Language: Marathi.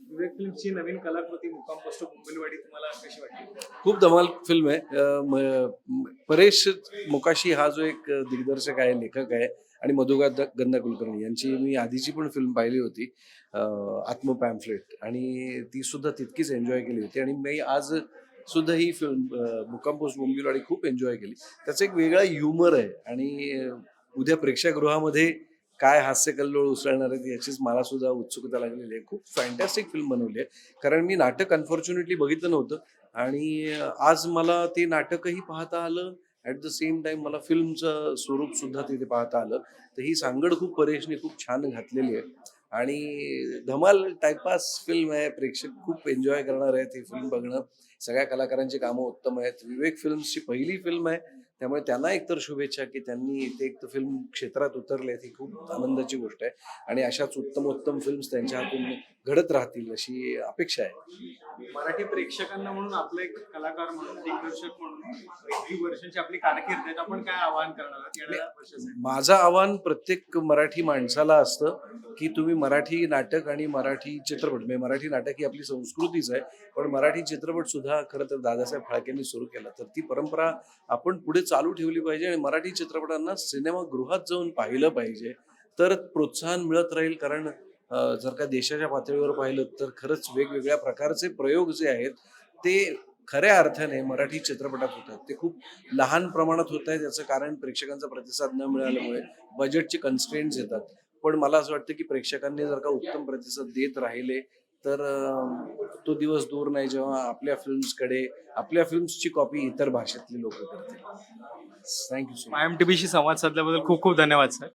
विवेक फिल्मची नवीन कलाकृती मुक्काम पोस्ट मुंबईवाडी तुम्हाला कशी वाटली? खूप धमाल फिल्म आहे. म- परेश मोकाशी हा जो एक दिग्दर्शक आहे लेखक आहे आणि मधुगा द- कुलकर्णी यांची मी आधीची पण फिल्म पाहिली होती आत्म पॅम्फलेट आणि ती सुद्धा तितकीच एन्जॉय केली होती. आणि मी आज सुद्धा ही फिल्म मुक्काम पोस्ट मुंबईवाडी खूप एन्जॉय केली. त्याचा एक वेगळा ह्युमर आहे. आणि उद्या प्रेक्षागृहामध्ये काय हास्य कल्लोळ उसळणार आहेत याचीच मला सुद्धा उत्सुकता लागलेली आहे. खूप फॅन्टॅस्टिक फिल्म बनवली आहे कारण मी नाटक अनफॉर्च्युनेटली बघितलं नव्हतं. आणि आज मला ते नाटकही पाहता आलं. ॲट द सेम टाइम मला फिल्मचं स्वरूप सुद्धा तिथे पाहता आलं. तर ही सांगड खूप परेशने खूप छान घातलेली आहे. आणि धमाल टाइमपास फिल्म आहे. प्रेक्षक खूप एन्जॉय करणार आहेत ही फिल्म बघणं. सगळ्या कलाकारांची कामं उत्तम आहेत. विवेक फिल्म्सची पहिली फिल्म आहे. त्यामुळे त्यांना एकतर शुभेच्छा की त्यांनी इथे एक तर फिल्म क्षेत्रात उतरले ही खूप आनंदाची गोष्ट आहे. आणि अशाच उत्तम उत्तम फिल्म्स त्यांच्या हातून घडत राहतील अशी अपेक्षा आहे. मराठी प्रेक्षकांना म्हणून आपलं एक कलाकार म्हणून दिग्दर्शक म्हणून वर्षांची आपली कारकीर्द आहे आपण काय आवाहन करणार माझं आव्हान प्रत्येक मराठी माणसाला असतं की तुम्ही मराठी नाटक आणि मराठी चित्रपट म्हणजे मराठी नाटक ही आपली संस्कृतीच आहे पण मराठी चित्रपट सुद्धा खरं तर दादासाहेब फाळकेंनी सुरू केला. तर ती परंपरा आपण पुढे चालू ठेवली पाहिजे आणि मराठी चित्रपटांना सिनेमागृहात जाऊन पाहिलं पाहिजे. तर प्रोत्साहन मिळत राहील कारण जर का देशाच्या पातळीवर पाहिलं तर खरंच वेगवेगळ्या प्रकारचे प्रयोग जे आहेत ते खऱ्या अर्थाने मराठी चित्रपटात होतात. ते खूप लहान प्रमाणात होत आहे त्याचं कारण प्रेक्षकांचा प्रतिसाद न मिळाल्यामुळे बजेटचे कन्स्टेंट्स येतात. पण मला असं वाटतं की प्रेक्षकांनी जर का उत्तम प्रतिसाद देत राहिले तर तो दिवस दूर नाही जेव्हा आपल्या फिल्म्सकडे आपल्या फिल्म्सची कॉपी इतर भाषेतली लोक करतील. Thank you so much I M T बीशी संवाद साधल्याबद्दल खूप खूप धन्यवाद सर.